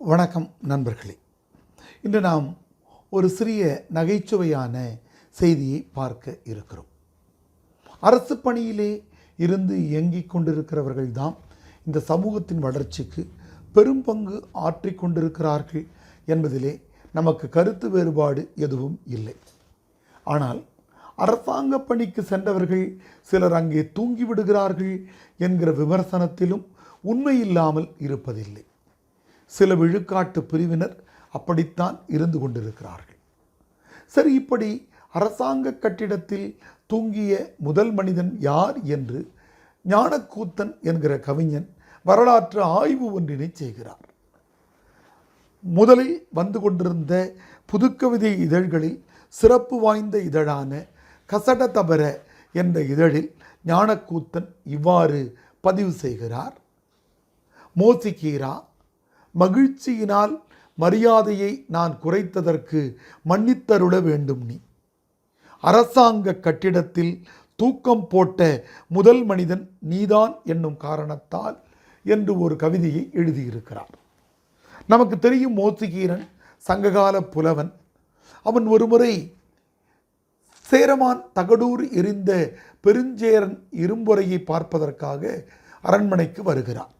வணக்கம் நண்பர்களே. இன்று நாம் ஒரு சிறிய நகைச்சுவையான செய்தியை பார்க்க இருக்கிறோம். அரசு பணியிலே இருந்து இயங்கிக் கொண்டிருக்கிறவர்கள்தான் இந்த சமூகத்தின் வளர்ச்சிக்கு பெரும் பங்கு ஆற்றிக் கொண்டிருக்கிறார்கள் என்பதிலே நமக்கு கருத்து வேறுபாடு எதுவும் இல்லை. ஆனால் அரசாங்க பணிக்கு சென்றவர்கள் சிலர் அங்கே தூங்கி விடுகிறார்கள் என்கிற விமர்சனத்திலும் உண்மையில்லாமல் இருப்பதில்லை. சில விழுக்காட்டு பிரிவினர் அப்படித்தான் இருந்து கொண்டிருக்கிறார்கள். சரி இப்படி அரசாங்க கட்டிடத்தில் தூங்கிய முதல் மனிதன் யார் என்று ஞானக்கூத்தன் என்கிற கவிஞன் வரலாற்று ஆய்வு ஒன்றினை செய்கிறார். முதலில் வந்து கொண்டிருந்த புதுக்கவிதை இதழ்களில் சிறப்பு வாய்ந்த இதழான கசட தபர என்ற இதழில் ஞானக்கூத்தன் இவ்வாறு பதிவு செய்கிறார். மோசிகீரா மகிழ்ச்சியினால் மரியாதையை நான் குறைத்ததற்கு மன்னித்தருள வேண்டும் நீ. அரசாங்க கட்டிடத்தில் தூக்கம் போட்ட முதல் மனிதன் நீதான் என்னும் காரணத்தால் என்று ஒரு கவிதையை எழுதியிருக்கிறார். நமக்கு தெரியும் மோசிகீரன் சங்ககால புலவன். அவன் ஒருமுறை சேரமான் தகடூர் எரிந்த பெருஞ்சேரன் இரும்புரையை பார்ப்பதற்காக அரண்மனைக்கு வருகிறான்.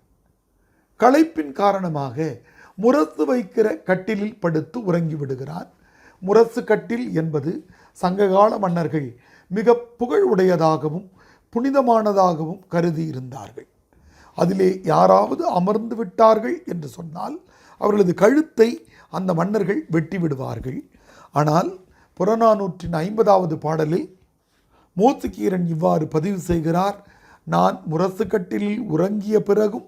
களைப்பின் காரணமாக முரசு வைக்கிற கட்டிலில் படுத்து உறங்கி விடுகிறார். முரசு கட்டில் என்பது சங்ககால மன்னர்கள் மிக புகழ் உடையதாகவும் புனிதமானதாகவும் கருதி இருந்தார்கள். அதிலே யாராவது அமர்ந்து விட்டார்கள் என்று சொன்னால் அவர்களது கழுத்தை அந்த மன்னர்கள் வெட்டி விடுவார்கள் ஆனால் புறநானூற்றின் ஐம்பதாவது பாடலில் மூத்துக்கீரன் இவ்வாறு பதிவு செய்கிறார் நான் முரசுக்கட்டிலில் உறங்கிய பிறகும்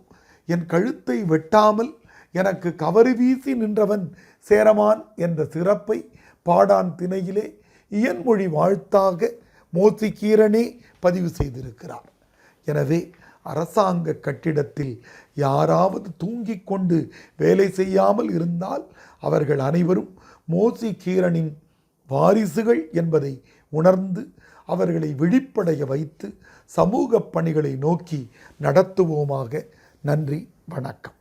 என் கழுத்தை வெட்டாமல் எனக்கு கவறு வீசி நின்றவன் சேரமான் என்ற சிறப்பை பாடான் திணையிலே இயன்மொழி வாழ்த்தாக மோசிக்கீரனே பதிவு செய்திருக்கிறார். எனவே அரசாங்க கட்டிடத்தில் யாராவது தூங்கிக் கொண்டு வேலை செய்யாமல் இருந்தால் அவர்கள் அனைவரும் மோசி கீரனின் வாரிசுகள் என்பதை உணர்ந்து அவர்களை விழிப்படைய வைத்து சமூக பணிகளை நோக்கி நடத்துவோமாக நன்றி வணக்கம்.